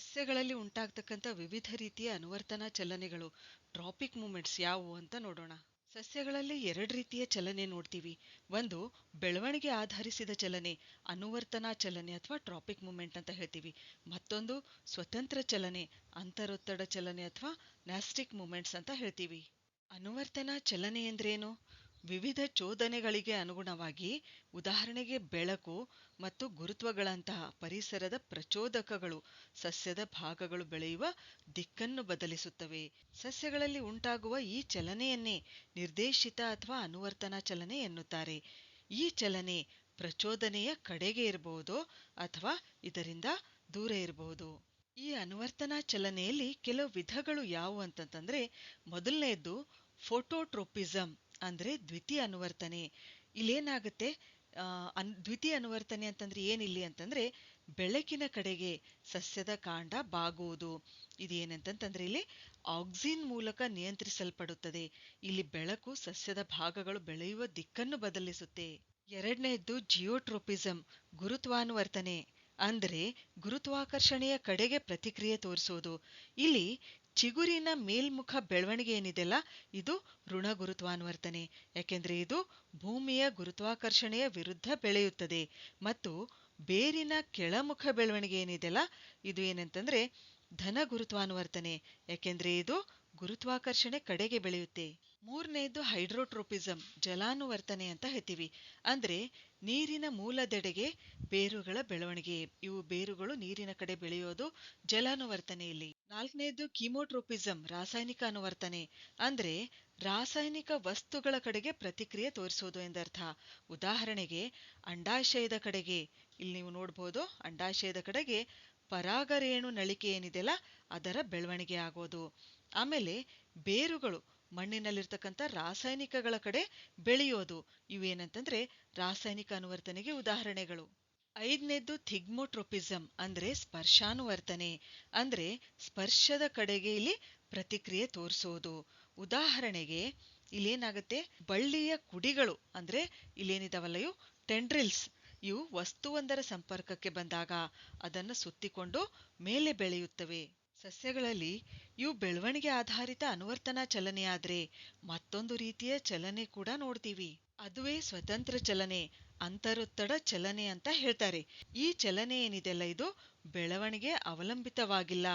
ಸಸ್ಯಗಳಲ್ಲಿ ಉಂಟಾಗ್ತಕ್ಕಂಥ ವಿವಿಧ ರೀತಿಯ ಅನುವರ್ತನಾ ಚಲನೆಗಳು, ಟ್ರಾಪಿಕ್ ಮೂಮೆಂಟ್ಸ್ ಯಾವುವು ಅಂತ ನೋಡೋಣ. ಸಸ್ಯಗಳಲ್ಲಿ ಎರಡು ರೀತಿಯ ಚಲನೆ ನೋಡ್ತೀವಿ. ಒಂದು, ಬೆಳವಣಿಗೆ ಆಧರಿಸಿದ ಚಲನೆ, ಅನುವರ್ತನಾ ಚಲನೆ ಅಥವಾ ಟ್ರಾಪಿಕ್ ಮೂಮೆಂಟ್ ಅಂತ ಹೇಳ್ತೀವಿ. ಮತ್ತೊಂದು, ಸ್ವತಂತ್ರ ಚಲನೆ, ಅಂತರೊತ್ತಡ ಚಲನೆ ಅಥವಾ ನ್ಯಾಸ್ಟಿಕ್ ಮೂಮೆಂಟ್ಸ್ ಅಂತ ಹೇಳ್ತೀವಿ. ಅನುವರ್ತನಾ ಚಲನೆ ಎಂದ್ರೇನು? ವಿವಿಧ ಚೋದನೆಗಳಿಗೆ ಅನುಗುಣವಾಗಿ ಉದಾಹರಣೆಗೆ ಬೆಳಕು ಮತ್ತು ಗುರುತ್ವಗಳಂತಹ ಪರಿಸರದ ಪ್ರಚೋದಕಗಳು ಸಸ್ಯದ ಭಾಗಗಳು ಬೆಳೆಯುವ ದಿಕ್ಕನ್ನು ಬದಲಿಸುತ್ತವೆ. ಸಸ್ಯಗಳಲ್ಲಿ ಉಂಟಾಗುವ ಈ ಚಲನೆಯನ್ನೇ ನಿರ್ದೇಶಿತ ಅಥವಾ ಅನುವರ್ತನಾ ಚಲನೆ ಎನ್ನುತ್ತಾರೆ. ಈ ಚಲನೆ ಪ್ರಚೋದನೆಯ ಕಡೆಗೆ ಇರಬಹುದು ಅಥವಾ ಇದರಿಂದ ದೂರ ಇರಬಹುದು? ಈ ಅನುವರ್ತನಾ ಚಲನೆಯಲ್ಲಿ ಕೆಲವು ವಿಧಗಳು ಯಾವುವು ಅಂತಂತಂದ್ರೆ, ಮೊದಲನೆಯದ್ದು ಫೋಟೋಟ್ರೋಪಿಸಮ್ ಅಂದ್ರೆ ದ್ವಿತೀಯ ಅನುವರ್ತನೆ. ಇಲ್ಲೇನಾಗುತ್ತೆ? ಅನ್, ದ್ವಿತೀಯ ಅನುವರ್ತನೆ ಅಂತಂದ್ರೆ ಏನಿಲ್ಲಿ ಅಂತಂದ್ರೆ ಬೆಳಕಿನ ಕಡೆಗೆ ಸಸ್ಯದ ಕಾಂಡ ಬಾಗುವುದು. ಇದೇನಂತಂತಂದ್ರೆ ಇಲ್ಲಿ ಆಕ್ಸಿನ್ ಮೂಲಕ ನಿಯಂತ್ರಿಸಲ್ಪಡುತ್ತದೆ. ಇಲ್ಲಿ ಬೆಳಕು ಸಸ್ಯದ ಭಾಗಗಳು ಬೆಳೆಯುವ ದಿಕ್ಕನ್ನು ಬದಲಿಸುತ್ತೆ. ಎರಡನೆಯದ್ದು ಜಿಯೋಟ್ರೋಪಿಸಮ್ ಗುರುತ್ವಾನುವರ್ತನೆ. ಅಂದ್ರೆ ಗುರುತ್ವಾಕರ್ಷಣೆಯ ಕಡೆಗೆ ಪ್ರತಿಕ್ರಿಯೆ ತೋರಿಸೋದು. ಇಲ್ಲಿ ಚಿಗುರಿನ ಮೇಲ್ಮುಖ ಬೆಳವಣಿಗೆ ಏನಿದೆಯಲ್ಲ, ಇದು ಋಣ ಗುರುತ್ವಾನುವರ್ತನೆ. ಯಾಕೆಂದ್ರೆ ಇದು ಭೂಮಿಯ ಗುರುತ್ವಾಕರ್ಷಣೆಯ ವಿರುದ್ಧ ಬೆಳೆಯುತ್ತದೆ. ಮತ್ತು ಬೇರಿನ ಕೆಳಮುಖ ಬೆಳವಣಿಗೆ ಏನಿದೆಯಲ್ಲ, ಇದು ಏನಂತಂದ್ರೆ ಧನ ಗುರುತ್ವಾನುವರ್ತನೆ. ಯಾಕೆಂದ್ರೆ ಇದು ಗುರುತ್ವಾಕರ್ಷಣೆ ಕಡೆಗೆ ಬೆಳೆಯುತ್ತೆ. ಮೂರನೆಯದು ಹೈಡ್ರೋಟ್ರೋಪಿಸಮ್ ಜಲಾನುವರ್ತನೆ ಅಂತ ಹೇಳ್ತೀವಿ. ಅಂದ್ರೆ ನೀರಿನ ಮೂಲದೆಡೆಗೆ ಬೇರುಗಳ ಬೆಳವಣಿಗೆ. ಇವು ಬೇರುಗಳು ನೀರಿನ ಕಡೆ ಬೆಳೆಯೋದು ಜಲಾನುವರ್ತನೆಯಲ್ಲಿ ನಾಲ್ಕನೇದು ಕೀಮೋಟ್ರೋಪಿಸಮ್ ರಾಸಾಯನಿಕ ಅನುವರ್ತನೆ. ಅಂದ್ರೆ ರಾಸಾಯನಿಕ ವಸ್ತುಗಳ ಕಡೆಗೆ ಪ್ರತಿಕ್ರಿಯೆ ತೋರಿಸೋದು ಎಂದರ್ಥ. ಉದಾಹರಣೆಗೆ ಅಂಡಾಶಯದ ಕಡೆಗೆ. ಇಲ್ಲಿ ನೀವು ನೋಡ್ಬೋದು, ಅಂಡಾಶಯದ ಕಡೆಗೆ ಪರಾಗರೇಣು ನಳಿಕೆ ಏನಿದೆಯಲ್ಲ, ಅದರ ಬೆಳವಣಿಗೆ ಆಗೋದು. ಆಮೇಲೆ ಬೇರುಗಳು ಮಣ್ಣಿನಲ್ಲಿರ್ತಕ್ಕಂಥ ರಾಸಾಯನಿಕಗಳ ಕಡೆ ಬೆಳೆಯೋದು ಇವೇನಂತಂದ್ರೆ ರಾಸಾಯನಿಕ ಅನುವರ್ತನೆಗೆ ಉದಾಹರಣೆಗಳು. ಐದನೇದ್ದು ಥಿಗ್ಮೋಟ್ರೋಪಿಸಮ್ ಅಂದ್ರೆ ಸ್ಪರ್ಶಾನುವರ್ತನೆ. ಅಂದ್ರೆ ಸ್ಪರ್ಶದ ಕಡೆಗೆ ಇಲ್ಲಿ ಪ್ರತಿಕ್ರಿಯೆ ತೋರಿಸೋದು. ಉದಾಹರಣೆಗೆ ಇಲ್ಲೇನಾಗುತ್ತೆ? ಬಳ್ಳಿಯ ಕುಡಿಗಳು ಅಂದ್ರೆ ಇವು ಟೆಂಡ್ರಿಲ್ಸ್. ಇವು ವಸ್ತುವೊಂದರ ಸಂಪರ್ಕಕ್ಕೆ ಬಂದಾಗ ಅದನ್ನು ಸುತ್ತಿಕೊಂಡು ಮೇಲೆ ಬೆಳೆಯುತ್ತವೆ. ಸಸ್ಯಗಳಲ್ಲಿ ಇವು ಬೆಳವಣಿಗೆ ಆಧಾರಿತ ಅನುವರ್ತನ ಚಲನೆಯಾದ್ರೆ ಮತ್ತೊಂದು ರೀತಿಯ ಚಲನೆ ಕೂಡ ನೋಡ್ತೀವಿ. ಅದುವೇ ಸ್ವತಂತ್ರ ಚಲನೆ, ಅಂತರೊತ್ತಡ ಚಲನೆ ಅಂತ ಹೇಳ್ತಾರೆ. ಈ ಚಲನೆ ಏನಿದೆಲ್ಲ ಇದು? ಬೆಳವಣಿಗೆ ಅವಲಂಬಿತವಾಗಿಲ್ಲ.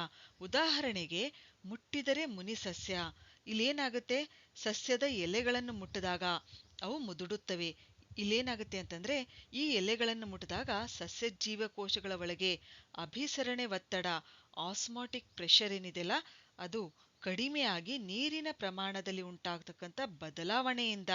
ಉದಾಹರಣೆಗೆ ಮುಟ್ಟಿದರೆ ಮುನಿ ಸಸ್ಯ. ಇಲ್ಲೇನಾಗುತ್ತೆ? ಸಸ್ಯದ ಎಲೆಗಳನ್ನು ಮುಟ್ಟಿದಾಗ ಅವು ಮುದುಡುತ್ತವೆ. ಇಲ್ಲೇನಾಗುತ್ತೆ ಅಂತಂದ್ರೆ ಈ ಎಲೆಗಳನ್ನು ಮುಟ್ಟಿದಾಗ ಸಸ್ಯ ಜೀವಕೋಶಗಳ ಒಳಗೆ ಅಭಿಸರಣೆ ಒತ್ತಡ ಆಸ್ಮಾಟಿಕ್ ಪ್ರೆಷರ್ ಏನಿದೆಯಲ್ಲ, ಅದು ಕಡಿಮೆಯಾಗಿ ನೀರಿನ ಪ್ರಮಾಣದಲ್ಲಿ ಉಂಟಾಗತಕ್ಕಂಥ ಬದಲಾವಣೆಯಿಂದ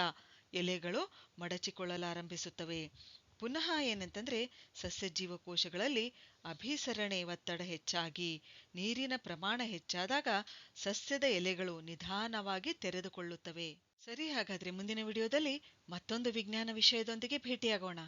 ಎಲೆಗಳು ಮಡಚಿಕೊಳ್ಳಲಾರಂಭಿಸುತ್ತವೆ. ಪುನಃ ಏನಂತಂದ್ರೆ ಸಸ್ಯ ಜೀವಕೋಶಗಳಲ್ಲಿ ಅಭಿಸರಣೆ ಒತ್ತಡ ಹೆಚ್ಚಾಗಿ, ನೀರಿನ ಪ್ರಮಾಣ ಹೆಚ್ಚಾದಾಗ ಸಸ್ಯದ ಎಲೆಗಳು ನಿಧಾನವಾಗಿ ತೆರೆದುಕೊಳ್ಳುತ್ತವೆ. ಸರಿ, ಹಾಗಾದ್ರೆ ಮುಂದಿನ ವಿಡಿಯೋದಲ್ಲಿ ಮತ್ತೊಂದು ವಿಜ್ಞಾನ ವಿಷಯದೊಂದಿಗೆ ಭೇಟಿಯಾಗೋಣ.